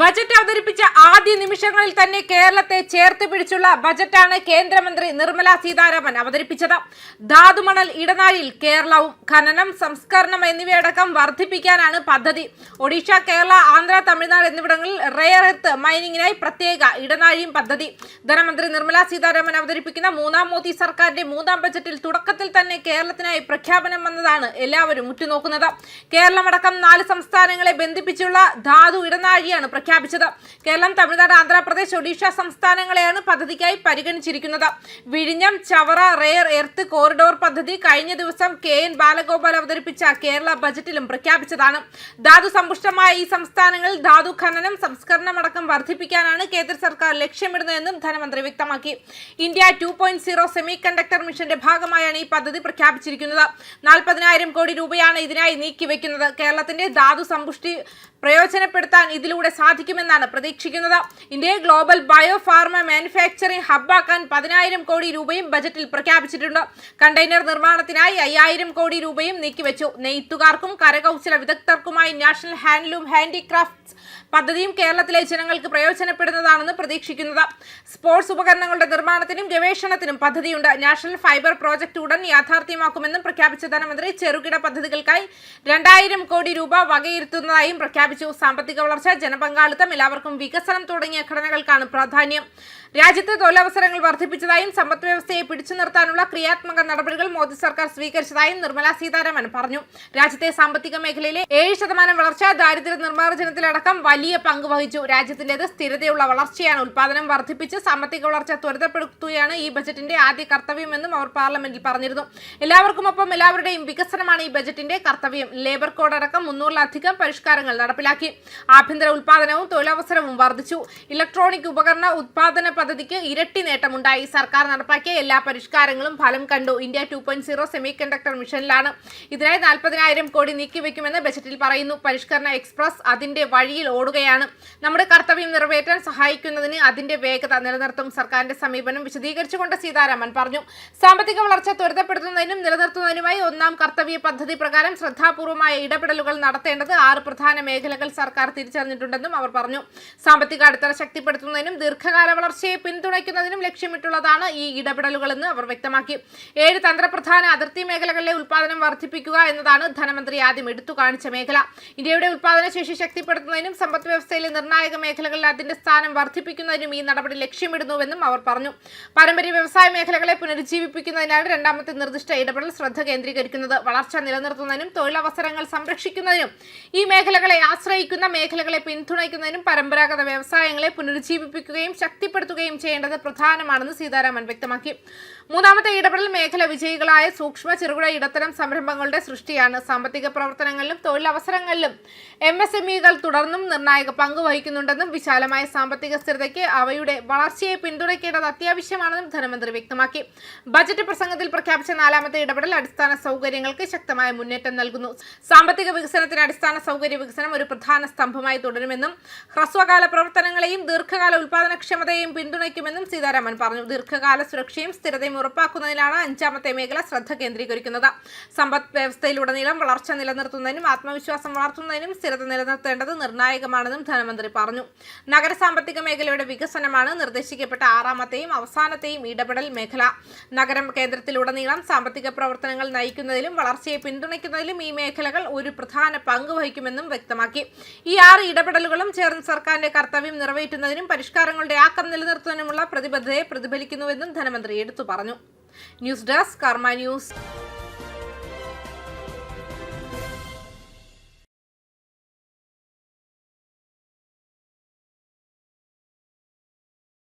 Budget അവതരിപ്പിച്ച ആദ്യ നിമിഷങ്ങളിൽ തന്നെ കേരളത്തെ ചേർത്ത് പിടിച്ചുള്ള ബജറ്റാണ് കേന്ദ്രമന്ത്രി നിർമ്മല സീതാരാമൻ അവതരിപ്പിച്ചത്. ധാതുമണൽ ഇടനാഴിയിൽ കേരളവും ഖനനം സംസ്കരണം എന്നിവയടക്കം വർദ്ധിപ്പിക്കാനാണ് പദ്ധതി. ഒഡീഷ കേരള ആന്ധ്ര തമിഴ്നാട് എന്നിവിടങ്ങളിൽ റെയർ എർത്ത് മൈനിങ്ങിനായി പ്രത്യേക ഇടനാഴിയും പദ്ധതി. ധനമന്ത്രി നിർമ്മല സീതാരാമൻ അവതരിപ്പിക്കുന്ന മൂന്നാം മോദി സർക്കാരിന്റെ മൂന്നാം ബജറ്റിൽ തുടക്കത്തിൽ തന്നെ കേരളത്തിനായി പ്രഖ്യാപനം വന്നതാണ് എല്ലാവരും ഉറ്റുനോക്കുന്നത്. കേരളമടക്കം നാല് സംസ്ഥാനങ്ങളെ ബന്ധിപ്പിച്ചുള്ള ധാതു ഇടനാഴിയാണ് പ്രഖ്യാപിച്ചത്. കേരളം തമിഴ്നാട് ആന്ധ്രാപ്രദേശ് ഒഡീഷ സംസ്ഥാനങ്ങളെയാണ് പദ്ധതിക്കായി പരിഗണിച്ചിരിക്കുന്നത്. വിഴിഞ്ഞം ചവറ റെയർ എർത്ത് കോറിഡോർ പദ്ധതി കഴിഞ്ഞ ദിവസം കെ എൻ ബാലഗോപാൽ അവതരിപ്പിച്ച കേരള ബജറ്റിലും പ്രഖ്യാപിച്ചതാണ്. ധാതു സമ്പുഷ്ടമായ ഈ സംസ്ഥാനങ്ങളിൽ ധാതു ഖനനം സംസ്കരണമടക്കം വർദ്ധിപ്പിക്കാനാണ് കേന്ദ്ര സർക്കാർ ലക്ഷ്യമിടുന്നതെന്നും ധനമന്ത്രി വ്യക്തമാക്കി. India two point zero semiconductor മിഷന്റെ ഭാഗമായാണ് ഈ പദ്ധതി പ്രഖ്യാപിച്ചിരിക്കുന്നത്. നാൽപ്പതിനായിരം കോടി രൂപയാണ് ഇതിനായി നീക്കിവെക്കുന്നത്. കേരളത്തിന്റെ ധാതു സമ്പുഷ്ടി പ്രയോജനപ്പെടുത്താൻ ഇതിലൂടെ സാധിക്കുമെന്നാണ് പ്രതീക്ഷിക്കുന്നത്. ഇന്ത്യയെ ഗ്ലോബൽ ബയോ ഫാർമ മാനുഫാക്ചറിംഗ് ഹബ്ബാക്കാൻ പതിനായിരം കോടി രൂപയും ബജറ്റിൽ പ്രഖ്യാപിച്ചിട്ടുണ്ട്. കണ്ടെയ്നർ നിർമ്മാണത്തിനായി അയ്യായിരം കോടി രൂപയും നീക്കിവെച്ചു. നെയ്ത്തുകാർക്കും കരകൗശല വിദഗ്ധർക്കുമായി നാഷണൽ ഹാൻഡ്ലൂം ഹാൻഡിക്രാഫ്റ്റ്സ് പദ്ധതിയും കേരളത്തിലെ ജനങ്ങൾക്ക് പ്രയോജനപ്പെടുന്നതാണെന്ന് പ്രതീക്ഷിക്കുന്നത്. സ്പോർട്സ് ഉപകരണങ്ങളുടെ നിർമ്മാണത്തിനും ഗവേഷണത്തിനും പദ്ധതിയുണ്ട്. നാഷണൽ ഫൈബർ പ്രോജക്ട് ഉടൻ യാഥാർത്ഥ്യമാക്കുമെന്നും പ്രഖ്യാപിച്ച ധനമന്ത്രി ചെറുകിട പദ്ധതികൾക്കായി രണ്ടായിരം കോടി രൂപ വകയിരുത്തുന്നതായും പ്രഖ്യാപിച്ചു. സാമ്പത്തിക വളർച്ച ജനപങ്കാളിത്തം എല്ലാവർക്കും വികസനം തുടങ്ങിയ ഘടനകൾക്കാണ് പ്രാധാന്യം. രാജ്യത്ത് തൊഴിലവസരങ്ങൾ വർദ്ധിപ്പിച്ചതായും സമ്പദ് വ്യവസ്ഥയെ പിടിച്ചു നിർത്താനുള്ള ക്രിയാത്മക നടപടികൾ മോദി സർക്കാർ സ്വീകരിച്ചതായും നിർമ്മല സീതാരാമൻ പറഞ്ഞു. രാജ്യത്തെ സാമ്പത്തിക മേഖലയിലെ ഏഴ് ശതമാനം വളർച്ച ദാരിദ്ര്യ നിർമ്മാർജനത്തിലടക്കം വലിയ പങ്ക് വഹിച്ചു. രാജ്യത്തിന്റേത് സ്ഥിരതയുള്ള വളർച്ചയാണ് ഉൽപാദനം വർദ്ധിപ്പിച്ച് സാമ്പത്തിക വളർച്ച ത്വരിതപ്പെടുത്തുകയാണ് ഈ ബജറ്റിന്റെ ആദ്യ കർത്തവ്യമെന്നും അവർ പാർലമെന്റിൽ പറഞ്ഞിരുന്നു. എല്ലാവർക്കുമൊപ്പം എല്ലാവരുടെയും വികസനമാണ് ഈ ബജറ്റിന്റെ കർത്തവ്യം. ലേബർ കോഡ് അടക്കം മുന്നൂറിലധികം പരിഷ്കാരങ്ങൾ നടപ്പിലാക്കി. ആഭ്യന്തര ഉൽപാദനവും തൊഴിലവസരവും വർദ്ധിച്ചു. ഇലക്ട്രോണിക് ഉപകരണ ഉത്പാദന പദ്ധതിക്ക് ഇരട്ടി നേട്ടമുണ്ടായി. സർക്കാർ നടപ്പാക്കിയ എല്ലാ പരിഷ്കാരങ്ങളും ഫലം കണ്ടു. India two point zero semiconductor മിഷനിലാണ്. ഇതിനായി നാൽപ്പതിനായിരം കോടി നീക്കിവെക്കുമെന്ന് ബജറ്റിൽ പറയുന്നു. പരിഷ്കരണ എക്സ്പ്രസ് അതിന്റെ വഴിയിൽ ഓടുകയാണ്. നമ്മുടെ കർത്തവ്യം നിറവേറ്റാൻ സഹായിക്കുന്നതിന് അതിന്റെ വേഗത നിലനിർത്തും. സർക്കാരിന്റെ സമീപനം വിശദീകരിച്ചുകൊണ്ട് സീതാരാമൻ പറഞ്ഞു. സാമ്പത്തിക വളർച്ച ത്വരിതപ്പെടുത്തുന്നതിനും നിലനിർത്തുന്നതിനുമായി ഒന്നാം കർത്തവ്യ പദ്ധതി പ്രകാരം ശ്രദ്ധാപൂർവമായ ഇടപെടലുകൾ നടത്തേണ്ടത് ആറ് പ്രധാന മേഖലകൾ സർക്കാർ തിരിച്ചറിഞ്ഞിട്ടുണ്ടെന്നും അവർ പറഞ്ഞു. സാമ്പത്തിക അടിത്തറ ശക്തിപ്പെടുത്തുന്നതിനും ദീർഘകാല വളർച്ചയെ പിന്തുണയ്ക്കുന്നതിനും ലക്ഷ്യമിട്ടുള്ളതാണ് ഈ ഇടപെടലുകളെന്ന് അവർ വ്യക്തമാക്കി. ഏഴ് തന്ത്രപ്രധാന അതിർത്തി മേഖലകളിലെ ഉൽപാദനം വർദ്ധിപ്പിക്കുക എന്നതാണ് ധനമന്ത്രി ആദ്യം എടുത്തു കാണിച്ച മേഖല. ഇന്ത്യയുടെ ഉൽപാദന ശേഷി ശക്തിപ്പെടുത്തുന്നതിനും സമ്പദ് വ്യവസ്ഥയിലെ നിർണായക മേഖലകളിൽ അതിന്റെ സ്ഥാനം വർദ്ധിപ്പിക്കുന്നതിനും ഈ നടപടി ലക്ഷ്യമിടുന്നുവെന്നും അവർ പറഞ്ഞു. പാരമ്പര്യ വ്യവസായ മേഖലകളെ പുനരുജ്ജീവിപ്പിക്കുന്നതിനാണ് രണ്ടാമത്തെ നിർദ്ദിഷ്ട ഇടപെടൽ ശ്രദ്ധ കേന്ദ്രീകരിക്കുന്നത്. വളർച്ച നിലനിർത്തുന്നതിനും തൊഴിലവസരങ്ങൾ സംരക്ഷിക്കുന്നതിനും ഈ മേഖലകളെ ആശ്രയിക്കുന്ന മേഖലകളെ പിന്തുണയ്ക്കുന്നതിനും പരമ്പരാഗത വ്യവസായങ്ങളെ പുനരുജ്ജീവിപ്പിക്കുകയും ശക്തിപ്പെടുത്തുകയും ചെയ്യേണ്ടത് പ്രധാനമാണെന്ന് സീതാരാമൻ വ്യക്തമാക്കി. മൂന്നാമത്തെ ഇടപെടൽ മേഖല വിജയികളായ സൂക്ഷ്മ ചെറുകിട ഇടത്തരം സംരംഭങ്ങളുടെ സൃഷ്ടിയാണ്. സാമ്പത്തിക പ്രവർത്തനങ്ങളിലും തൊഴിലവസരങ്ങളിലും എം എസ് എം ഇകൾ തുടർന്നും നിർണായക പങ്ക് വഹിക്കുന്നുണ്ടെന്നും വിശാലമായ സാമ്പത്തിക സ്ഥിരതയ്ക്ക് അവയുടെ വളർച്ചയെ പിന്തുണയ്ക്കേണ്ടത് അത്യാവശ്യമാണെന്നും ധനമന്ത്രി വ്യക്തമാക്കി. ബജറ്റ് പ്രസംഗത്തിൽ പ്രഖ്യാപിച്ച നാലാമത്തെ ഇടപെടൽ അടിസ്ഥാന സൗകര്യങ്ങൾക്ക് ശക്തമായ മുന്നേറ്റം നൽകുന്നു. സാമ്പത്തിക വികസനത്തിന് അടിസ്ഥാന സൗകര്യ വികസനം ഒരു പ്രധാന സ്തംഭമായി തുടരുമെന്നും ഹ്രസ്വകാല പ്രവർത്തനങ്ങളെയും ദീർഘകാല ഉൽപാദനക്ഷമതയെയും പിന്തുണയ്ക്കുമെന്നും സീതാരാമൻ പറഞ്ഞു. ദീർഘകാല സുരക്ഷയും സ്ഥിരതയും ഉറപ്പാക്കുന്നതിലാണ് അഞ്ചാമത്തെ മേഖല ശ്രദ്ധ കേന്ദ്രീകരിക്കുന്നത്. സമ്പദ് വ്യവസ്ഥയിലുടനീളം വളർച്ച നിലനിർത്തുന്നതിനും ആത്മവിശ്വാസം വളർത്തുന്നതിനും സ്ഥിരത നിലനിർത്തേണ്ടത് നിർണായകമാണെന്നും ധനമന്ത്രി പറഞ്ഞു. നഗര സാമ്പത്തിക മേഖലയുടെ വികസനമാണ് നിർദ്ദേശിക്കപ്പെട്ട ആറാമത്തെയും അവസാനത്തെയും ഇടപെടൽ മേഖല. നഗരം കേന്ദ്രത്തിലുടനീളം സാമ്പത്തിക പ്രവർത്തനങ്ങൾ നയിക്കുന്നതിലും വളർച്ചയെ പിന്തുണയ്ക്കുന്നതിലും ഈ മേഖലകൾ ഒരു പ്രധാന പങ്ക് വഹിക്കുമെന്നും വ്യക്തമാക്കി. ഈ ആറ് ഇടപെടലുകളും ചേർന്ന് സർക്കാരിന്റെ കർത്തവ്യം നിറവേറ്റുന്നതിനും പരിഷ്കാരങ്ങളുടെ ആക്കം നിലനിർത്തുന്നതിനുമുള്ള പ്രതിബദ്ധതയെ പ്രതിഫലിക്കുന്നുവെന്നും ധനമന്ത്രി എടുത്തു പറഞ്ഞു. News desk Karma news.